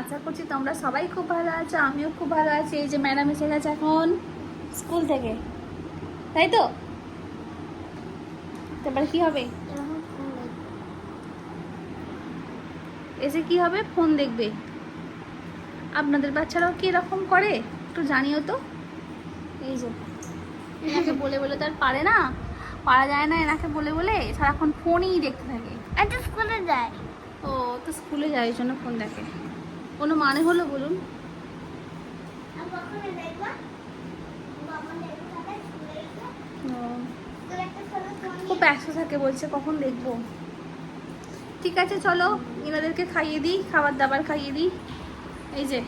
আশা করছি তোমরা সবাই খুব ভালো আছো আমিও খুব ভালো আছি। এই যে ম্যাডাম এসে গেছে এখন স্কুল থেকে তাই তো? তারপরে কি হবে? এসে কি হবে? ফোন দেখবে। আপনাদের বাচ্চারাও কি এরকম করে? একটু জানিও তো। এই যে এনাকে বলে বলে তো আর পারে না। পারা যায় না এনাকে বলে বলে সারাক্ষণ ফোনই দেখতে থাকে। স্কুলে যায়। ও তো স্কুলে যায় এই জন্য ফোন দেখে। কোনো মানে হলো বলুন। খুব ব্যস্ত থাকে বলছে কখন দেখব। ঠিক আছে চলো এনাদেরকে খাইয়ে দিই খাবার দাবার খাইয়ে দিই। এই যে।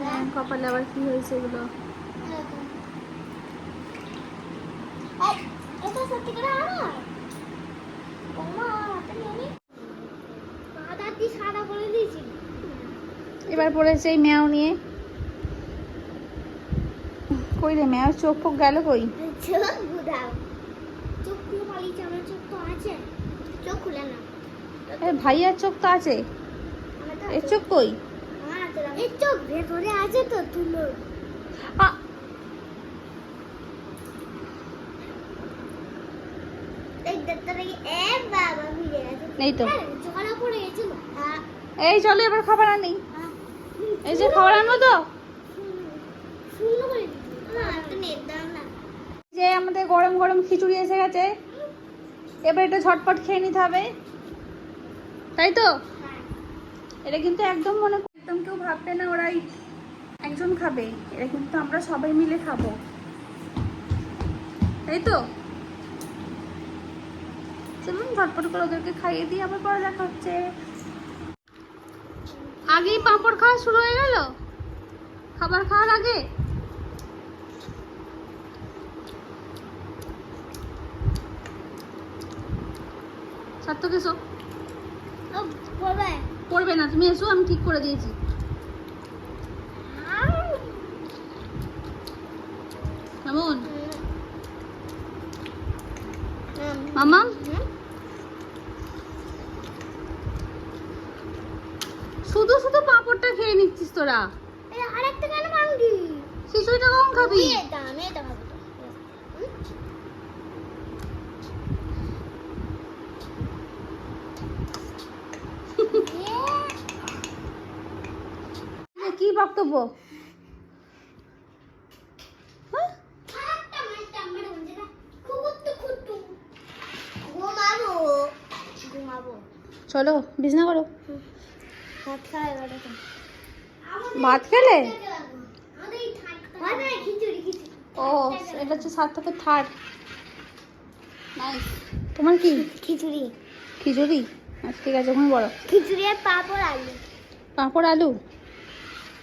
হ্যাঁ, কপালে আবার কি হয়েছে এগুলো? এটা সত্যি করে আমার ওমা হাতে নিয়ে নি সাদা দিয়ে সাদা করে দিয়েছি এবার পড়েছে এই ম্যাও নিয়ে। কই রে ম্যাও চোখ ফোক গেল কই? ভাইয়ার চোখ তো আছে। এর চোখ কই। এর চোখ ভেতরে আছে তো তুলো এই চলো, এবার খাবার আনি। এই যে খাবার আনব তো? যে আমাদের গরম গরম খিচুড়ি এসে গেছে। এবার এটা ঝটপট খেয়ে নিতে হবে। তাই তো? এটা কিন্তু একদম মনে একদম কেউ ভাববে না ওরাই একজন খাবে। এটা কিন্তু আমরা সবাই মিলে খাব। তাই তো? চলুন ঝটপট করে ওদেরকে খাইয়ে দিয়ে আবার পরে দেখা হচ্ছে। আগেই পাঁপড় খাওয়া শুরু হয়ে গেল? খাবার খাওয়ার আগে? সার্থক এসো। পড়বে না তুমি এসো আমি ঠিক করে দিয়েছি। কেমন? মামা শুধু পাঁপড়টা খেয়ে নিচ্ছিস তোরা? আরেকটা কেন মাংটি খিচুড়িটা কম খাবি? কি বক্তব্য? হ্যাঁ? চলো বিছনা করো। ভাত খেলে? ও এটা হচ্ছে সার্থকের থার্ড তোমার কি? খিচুড়ি। খিচুড়ি? আচ্ছা ঠিক আছে ওখানে বলো। খিচুড়ি আর পাঁপড় আলু। পাঁপড় আলু?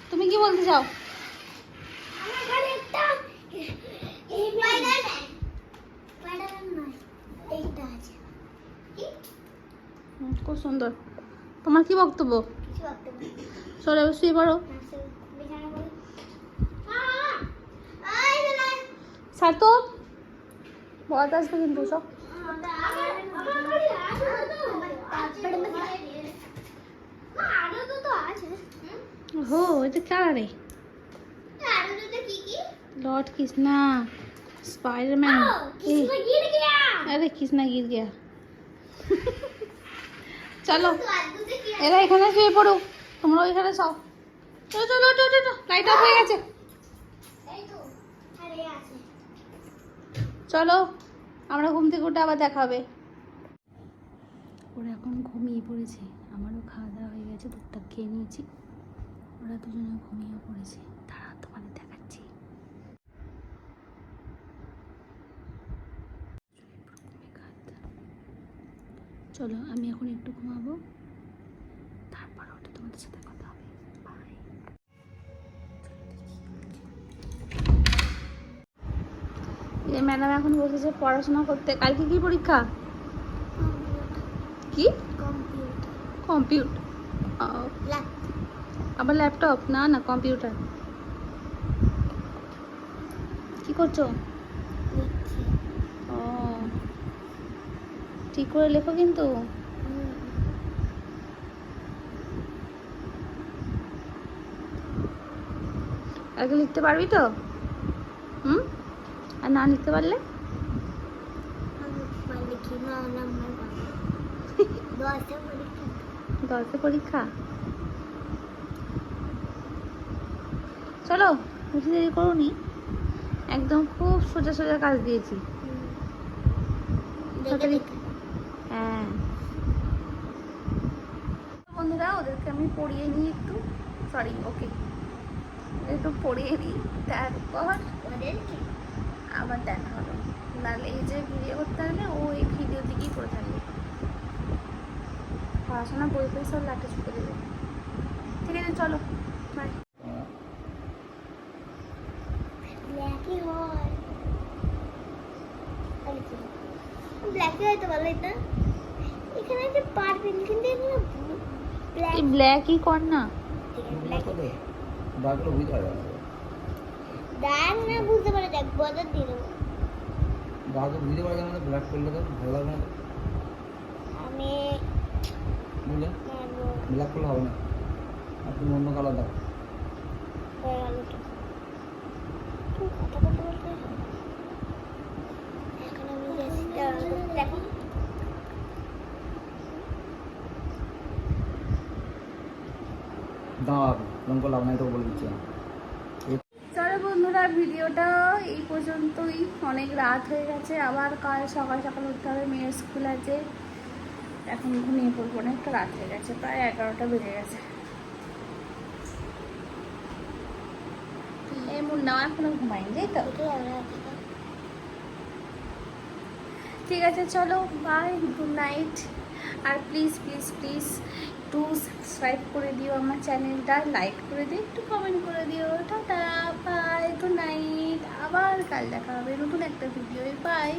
তুমি কি বলতে চাও? খুব সুন্দর। তোমার কি বক্তব্য। চলো এবার শুয়ে পড়ো নাচে বিছানা করে মা আই না সার্থক বল আসবে কিন্তু সব আমার আমার ঘরে আছে তো মা আরো তো তো আছে হো এটা কারা রে আরো তো কি কি लॉर्ड कृष्णा स्पाइडरमैन आओ किसमें गिर गया अरे कृष्णा गिर गया চলো तो आलू से किया এরা এখানে শুয়ে পড়ো তোমরা ওইখানে সব চলো চলো ওঠো, ওঠো লাইট অফ হয়ে গেছে। চলো আমরা ঘুম থেকে উঠে আবার দেখা হবে। ওরা এখন ঘুমিয়ে পড়েছে। আমারও খাওয়া দাওয়া হয়ে গেছে টুকটাক খেয়ে নিয়েছি। ওরা দুজনে ঘুমিয়ে পড়েছে। তারা তোমাদের দেখাচ্ছি। চলো আমি এখন একটু ঘুমাবো। ওটা সাথে কথা হবে বাই এই ম্যাডাম এখন বসেছে পড়াশোনা করতে। কালকে কি পরীক্ষা? কি? কম্পিউটার। কম্পিউটার আবার ল্যাপটপ? না না কম্পিউটার। কি করছ? ও ঠিক করে লেখো কিন্তু হুম। আগে লিখতে পারবি তো? হুম? আর না লিখতে পারলে? দশে পরীক্ষা। চলো বেশি দেরি করুনি। একদম খুব সোজা সোজা কাজ দিয়েছি। হ্যাঁ। বন্ধুরা ওদেরকে আমি পড়িয়ে নিই একটু। সরি ওকে একটু পড়িয়ে নিই তারপর আবার দেখা হবে। নাহলে এই যে ভিডিও করতে হলে ও এই ভিডিও দিকেই করে থাকবে। পড়াশোনা বই বই সব লাটে চুকে দেবে। ঠিক আছে চলো বাই ব্ল্যাকই হয়। ব্ল্যাকই হয়তো ভালো এটা এখানে একটা পারবেন কিন্তু ব্ল্যাকই কর না। ব্ল্যাক দাগগুলো বুঝতে পারবে না দাগ না বুঝতে পারে দেখ বদর দিয়ে দেবো দাগগুলো বুঝতে পারবে না ব্ল্যাক করলে তো ভালো লাগবে না আমি বুঝলে মারবো ব্ল্যাক করলে হবে না আর তুমি অন্য কালার দাও হয়ে গেল তো তুমি কথা বলতে বলতে এখন আমি গেছি দেখো দাও রঙ করলাম না এটাও বলে বন্ধুরা, ভিডিওটা এই পর্যন্তই। অনেক রাত হয়ে গেছে, আবার কাল সকাল সকাল উঠতে হবে, মেয়ের স্কুল আছে। এখন ঘুমিয়ে পড়ব, অনেকটা রাত হয়ে গেছে, প্রায় এগারোটা বেজে গেছে। এই মুন্নাও এখনও ঘুমায়নি, তাই তো? ঠিক আছে, চলো বাই গুড নাইট আর প্লিজ প্লিজ প্লিজ একটু সাবস্ক্রাইব করে দিও আমার চ্যানেলটা লাইক করে দিও, একটু কমেন্ট করে দিও। টাটা বাই গুড নাইট আবার কাল দেখা হবে নতুন একটা ভিডিও বাই